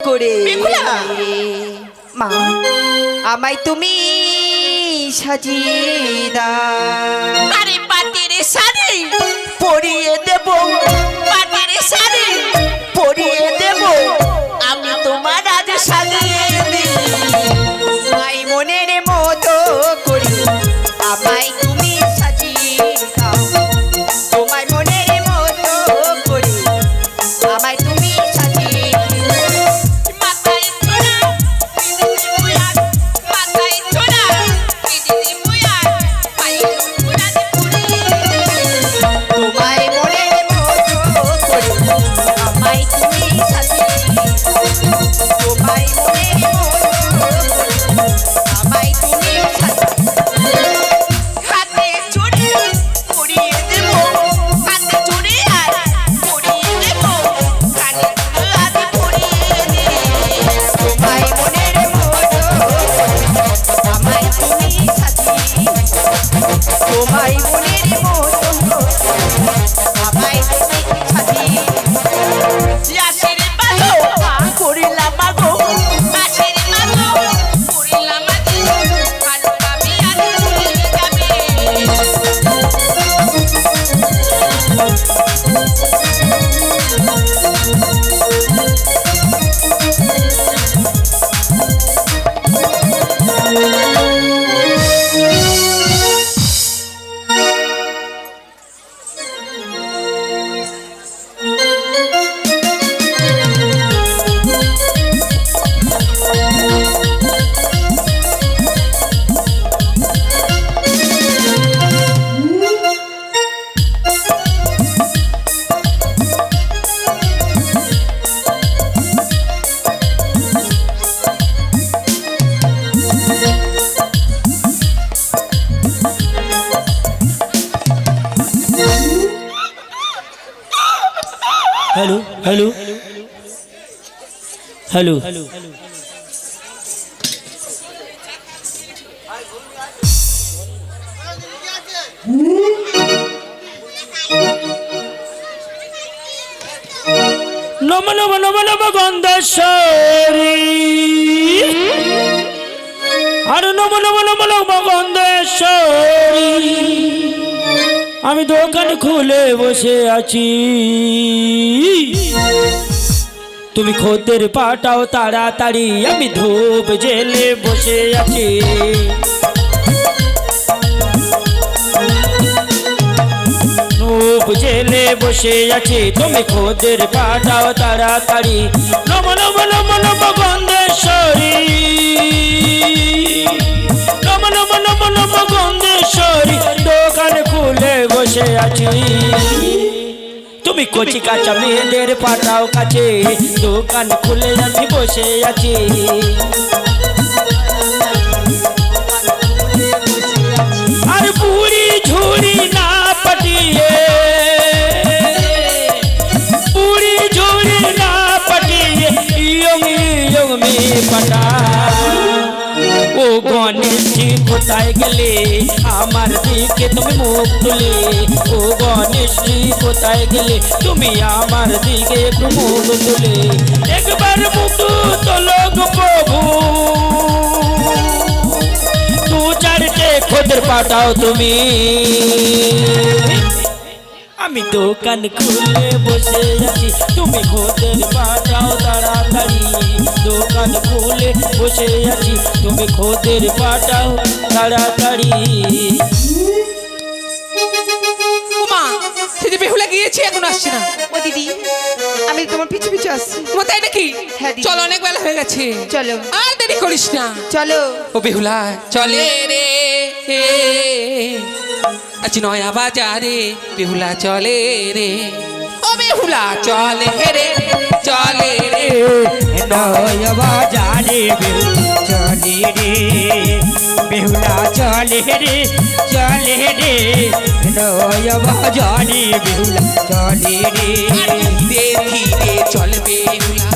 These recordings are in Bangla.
করে। মা আমায় তুমি সাজিয়ে দাও। আরে পাটের শাড়ি পরিয়ে দেব। পাতারে শাড়ি হ্যালো। নম নম নম নম গন্ধেশ্বরী। আর নম নম নম নম গন্ধেশ্বরী। আমি দোকান খুলে বসে আছি। তুমি খদ্দের পাঠাও তাড়াতাড়ি, আমি ধূপ জেলে বসে আছি। ধূপ জেলে বসে আছি, তুমি খদ্দের পাঠাও তাড়াতাড়ি। নম নম নম নম, গন্ধেশ্বরী। নম নম নম নম, গন্ধেশ্বরী, দোকান খুলে বসে আছি। তুমি কচি কাঁচা মেয়েদের পাঠাও কাছে, দোকান খুলে আমি বসে আছি। আর বুড়ি ঝুড়ি না পাঠিয়ে বুড়ি ঝুড়ি না ইয়ং ইয়ং মে পাঠা কোথায় গেলে? আমার দিকে তুমি মুখ তুলে। ও গণেশজি কোথায় গেলে? তুমি আমার দিকে একটু মুখ তুলে। একবার মুখ তোলো প্রভু। দু চারটে খোদের পাঠাও তুমি। আমি দোকান খুলে বসে আছি। তুমি খোঁজের পাঠাও তাড়াতাড়ি। দোকান খুলে বসে আছি। তুমি খোঁজের পাঠাও তাড়াতাড়ি। উমা দিদি বেহুলা গিয়েছে এখন আসছে না। ও দিদি আমি তোমার পিছু পিছু আসছি। উমা তাই নাকি? হ্যাঁ, দিদি। চলো অনেক বেলা হয়ে গেছে। চলো। আর দেরি করিস না। চলো। ও বেহুলা চলে রে হে। আজ নয়া বাজারে বেহুলা চলে রে। ও বেহুলা চলে রে চলে রে। নয় বাজারে চলে রে বেহুলা চলে রে চলে রে। নয় বাজারে বেহুলা চলে রে। ধীরে ধীরে চলে বেহুলা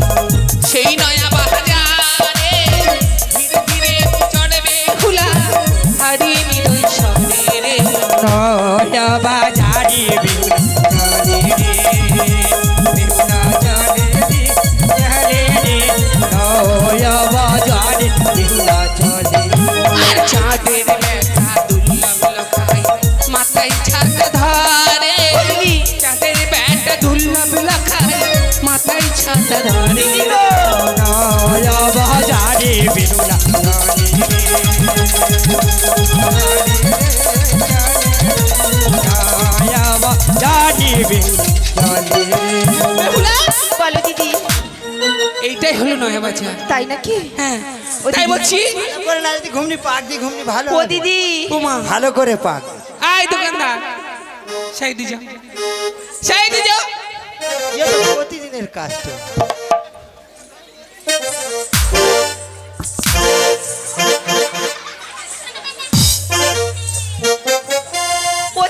এইটাই হলো নয়া বাজার তাই নাকি? হ্যাঁ। তাই বলছি? করে না যদি ঘুমনি পাক দি ঘুমনি ভালো ও দিদি। উমা ভালো করে পাক। আয় দোকানদার। সাইডে যাও। সাইডে যাও। প্রতিদিনের কাজ তো।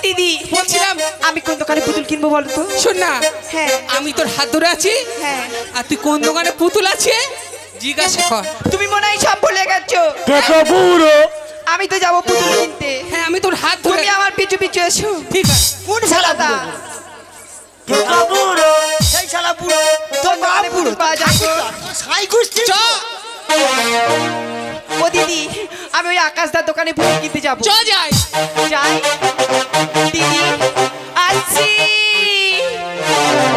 দিদি বলছিলাম। আমি কোন দোকানে কিনবো বলো তো? শোন না হ্যাঁ। আমি তোর হাত ধরে আছি। হ্যাঁ। আর তুই কোন দোকানে পুতুল আছে? জিজ্ঞাসা কর। তুমি মনে হয় সব ভুলে গেছো। আমি তো যাব পুতুল কিনতে। হ্যাঁ আমি তোর হাত ধরে তুমি আমার পিছু পিছু এসো। ঠিক আছে। কোন শালা দাদা বুড়ো বুড়ো। সেই শালা বুড়ো। তোর মা দোকানে বুড়ো পুতুল পাওয়া যায়। গো। সাই চ। ও দিদি আমি ওই আকাশদার দোকানে পুতুল কিনতে যাব। চ যাই। যাই। দিদি আসছি। ও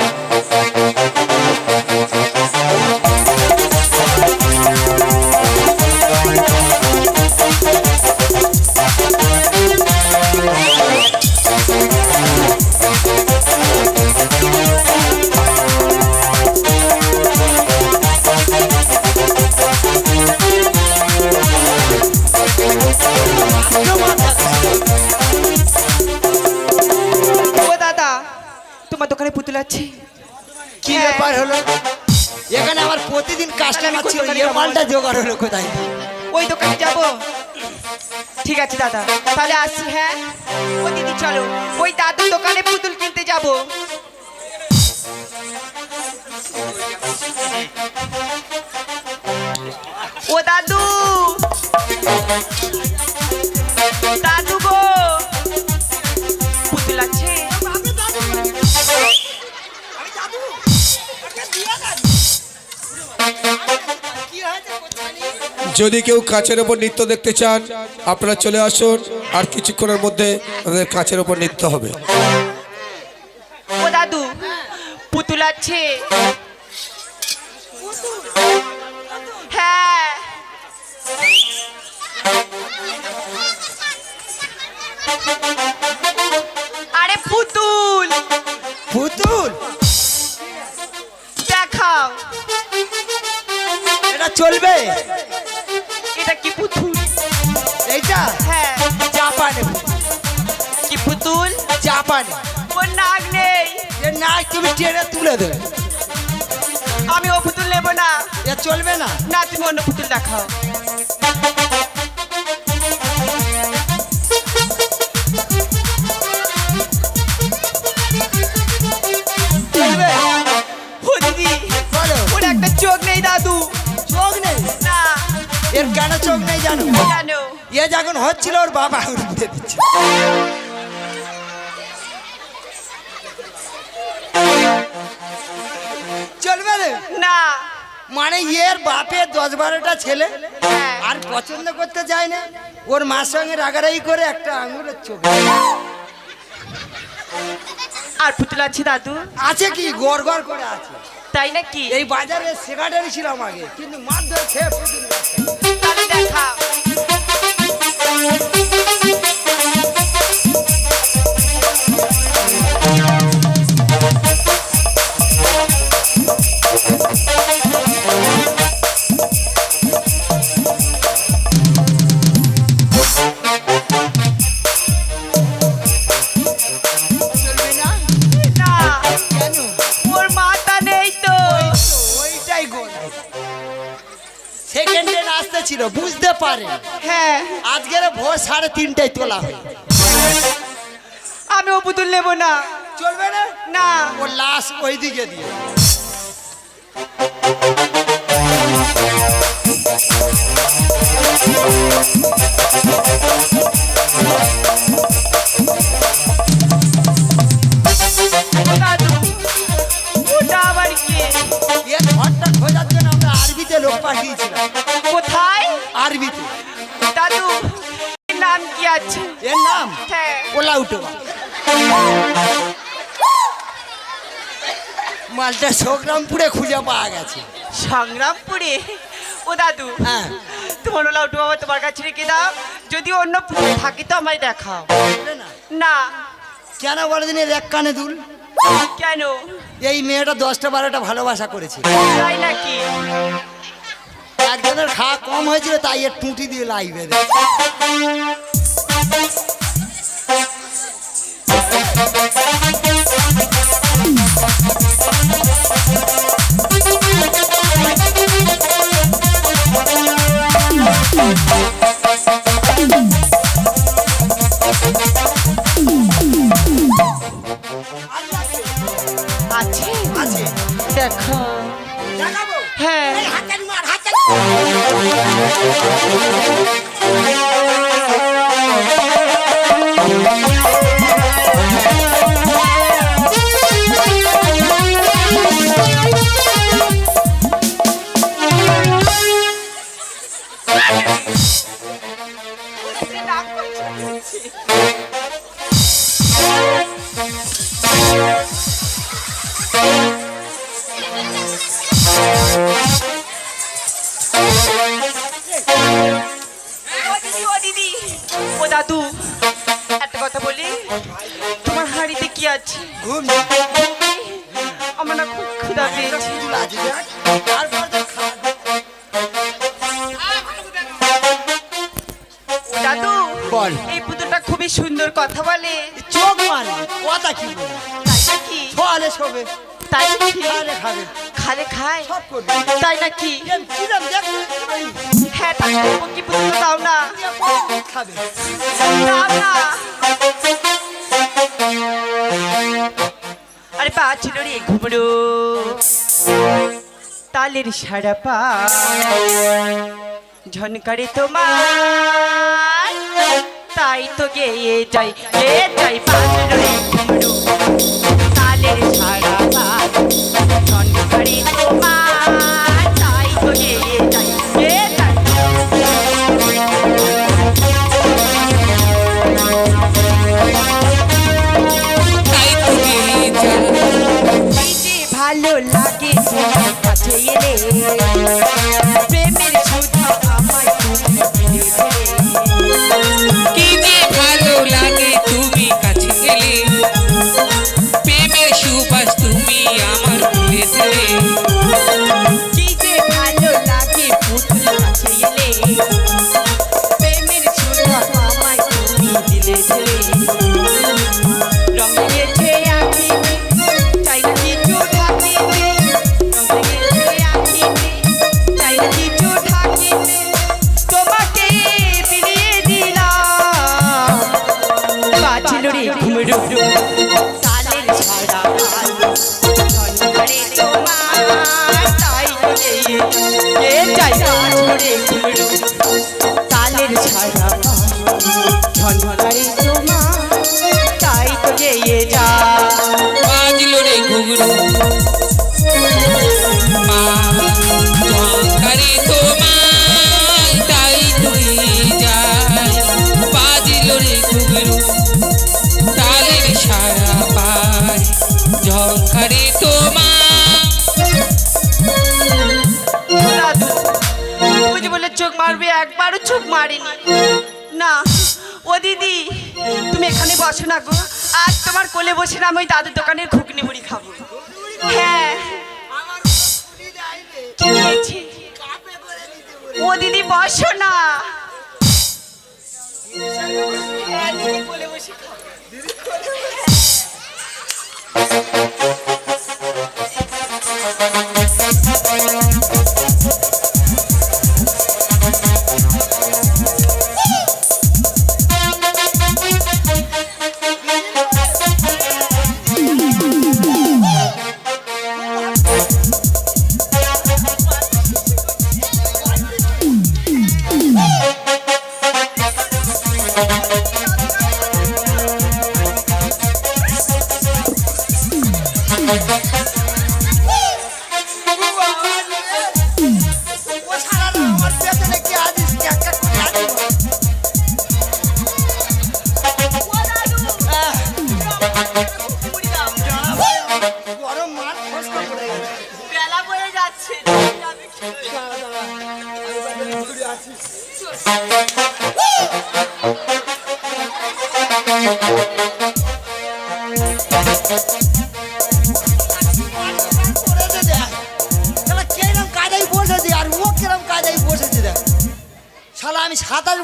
আছে কি। ব্যাপার হলো? এখানে আমার প্রতিদিন কাস্টমার ছিল এ মালটা জোগাড় হলো কোথায়? ওই দোকানে যাব। ঠিক আছে দাদা। তাহলে আসছি হ্যাঁ? ও দিদি চলো। ওই দাদুর দোকানে পুতুল কিনতে যাব। ও দাদু! যদি কেউ কাঁচের ওপর নৃত্য দেখতে চান আপনারা চলে আসুন আর কিছুক্ষণের মধ্যে আমাদের কাঁচের ওপর নৃত্য হবে। ও দাদু পুতুল আছে। হ্যাঁ। আরে পুতুল। পুতুল? দেখাও। এটা চলবে? জাপানে ওর নাক নেই। এ না তুমি টেনে তুলে দেবে আমি ও পুতুল নেব না। এ চলবে না। না তুমি অন্য পুতুল দেখাও। চোখ নেই দাদু। চোখ নেই? না। এর কেন চোখ নেই জানো? জানো। এ যখন হচ্ছিল ওর বাবা দিয়ে দিচ্ছে। মানে এর বাপের দশ বারোটা ছেলে হ্যাঁ। আর পছন্দ করতে যায় না। ওর মার সঙ্গে রাগারাগি করে একটা আঙুলের চোখ। আর পুতুল আছে দাদু? আছে কি? গড় গড় করে আছে। তাই নাকি? এই বাজারে সেক্রেটারি ছিলাম আগে কিন্তু মার ধরে খেয়ে পুতুল। দেখা। আসতে ছিল বুঝতে পারে। হ্যাঁ। আজকের ভোর সাড়ে তিনটায় তোলা হয়। আমি ও পুতুল নেব না। চলবে না? না। ও লাশ ওই দিকে দিয়ে আরবিতে লোক পাঠিয়েছিলাম। আরবিতে দাদু নাম কি আছে? এর নাম? হ্যাঁ। পোলাউটো মালটা সংগ্রামপুরে খুঁজে পাওয়া গেছে। সংগ্রামপুরে? ও দাদু হ্যাঁ। তোমার ওলাউটো বাবা তোমার কাছে রেখে দাও। যদি অন্য পুরে থাকি তো আমায় দেখাও। না? কেন বলে দিন এক কানে দুল? কেন? এই মেয়েটা দশটা বারোটা ভালোবাসা করেছে। তাই নাকি? একজনের খাওয়া কম হয়েছিল তাই এর টুটি দিয়ে লাইবে Thank যাচ্ছি তাই নাকি? হ্যাঁ, না? আরে পা ছিল রে ঘুমড়ো তালের সারা পা ঝনকারে তোমার। তাই তো গেয়ে যাই গে যাই পাঁচ ঘুমড়ো তালের সারা my মারেনি। না, ও দিদি, তুমি এখানে বসো না গো। আজ তোমার কোলে বসে না আমি দাদুর দোকানের ঘুগনি মুড়ি খাব। হ্যাঁ। ও দিদি, বসো না। হ্যাঁ, দিদি বসে খাব।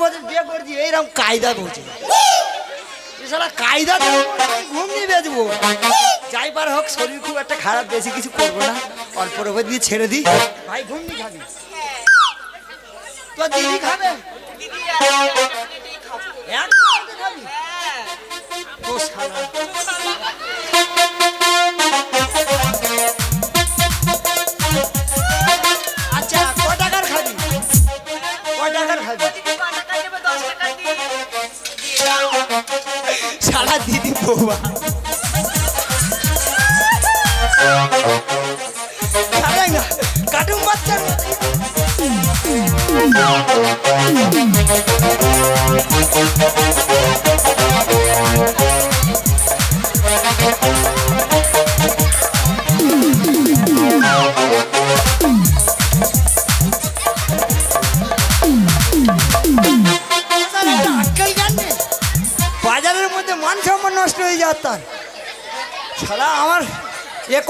বছর বিয়ে করছি, এইরকম কায়দা করছে এছাড়া কায়দা ঘুম নিয়ে বেঁচবো। যাই পার হোক, শরীর খুব একটা খারাপ, বেশি কিছু করব না। অল্প রকম দিয়ে ছেড়ে দিই। ভাই, ঘুম খাবে খাবি তো দিদি খাবে?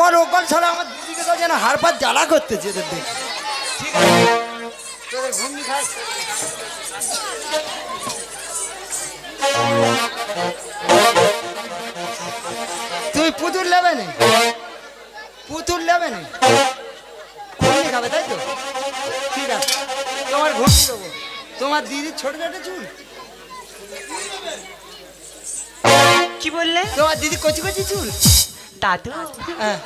একর ওকর ছাড়া আমার দিদিকে তো যেন হাড় পাত জ্বালা করতেছে এদের দেখে। ঠিক আছে। তোদের ঘুমনি খাই। তুই পুতুল নেবে না? পুতুল নেবে না? ঘুমনি খাবে তাই তো? ঠিক আছে। তোমার ঘুমনি দেবো। তোমার দিদির ছোট ছোট চুল। কি বললে? তোমার দিদি কচি কচি চুল। দাদু হ্যাঁ।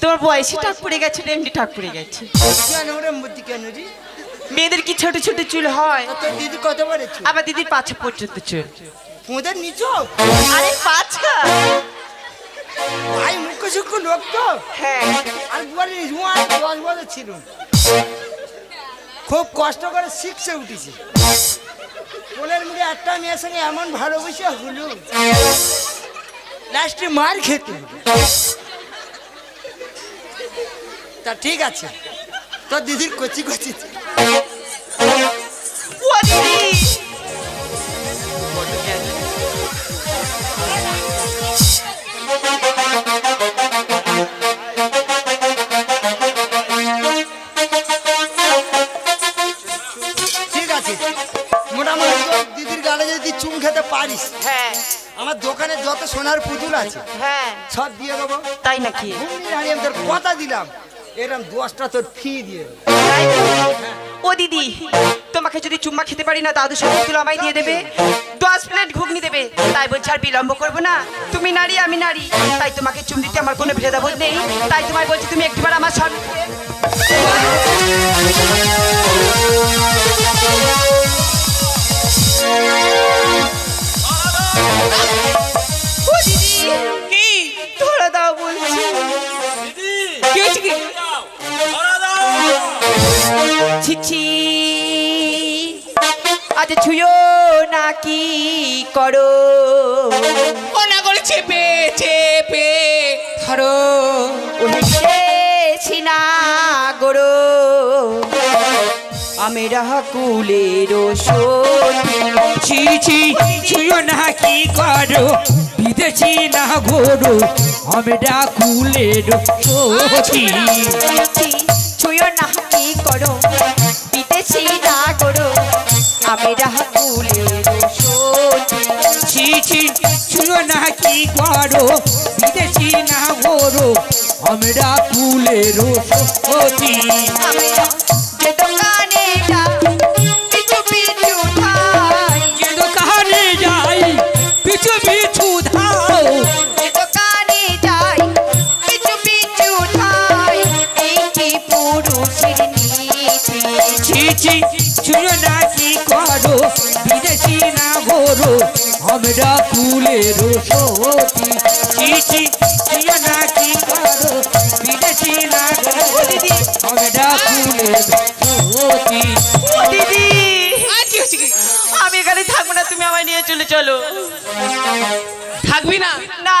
তোমার বয়সী টাক পড়ে গেছে না এমনি টাক পড়ে গেছে? কেন ওরে বুদ্ধি কেন রে? মেয়েদের কি ছোট ছোট চুল হয়? দিদি কত বড় আবার দিদির পাছে পর্যন্ত চুল। পুঁদের নিচু? আরে পাছা ভাই মুখ্য সূক্ষ্ম লোক তো। হ্যাঁ। আর বলি দশ বছর ছিল। খুব কষ্ট করে শিখছে উঠেছে। কোলের মুখে একটা মেয়ের সঙ্গে এমন ভালোবেসে হলো। লাস্টে মার খেতে। তা ঠিক আছে তোর দিদির কচি কচি সোনার পুতুল আছে। হ্যাঁ। সব দিয়ে দেবো। তাই নাকি? আমি তোর কথা দিলাম। এরকম দশটা তোর ফি দিয়ে? ও দিদি তোমাকে যদি চুম্মা খেতে পারি না দাদু সব তুলো আমায় দিয়ে দেবে। দশ প্লেট ঘুগনি দেবে। তাই বলছি আর বিলম্ব করব না। তুমি নারী আমি নারী। তাই তোমাকে চুম দিতে আমার কোনো ভেদাবোধ নেই। তাই তোমায় বলছি তুমি একটিবার আমার ও দিদি কি? আজ ছুঁয়ো না কি করো। ও না চেপে চেপে ধরো। উঠেছি না গরো আমি কুলের ছি ছি, ছুঁয়ো না কি করো। বিদেশি না গরু আমরা কুলের সখী ছুঁয়ো না কি করো? বিদেশি না গরো আমি কুলের ছি ছি ছুঁয়ো না কি করো? বিদেশি না গরু আমরা কুলের সখী যে দোকানে আমরা কুলের সখী। চিয়া না কি করো? বিদেশি না দিদি। আর কি হয়েছে আমি এখানে থাকব না তুমি আমায় নিয়ে চলে চলো। থাকবি না? না।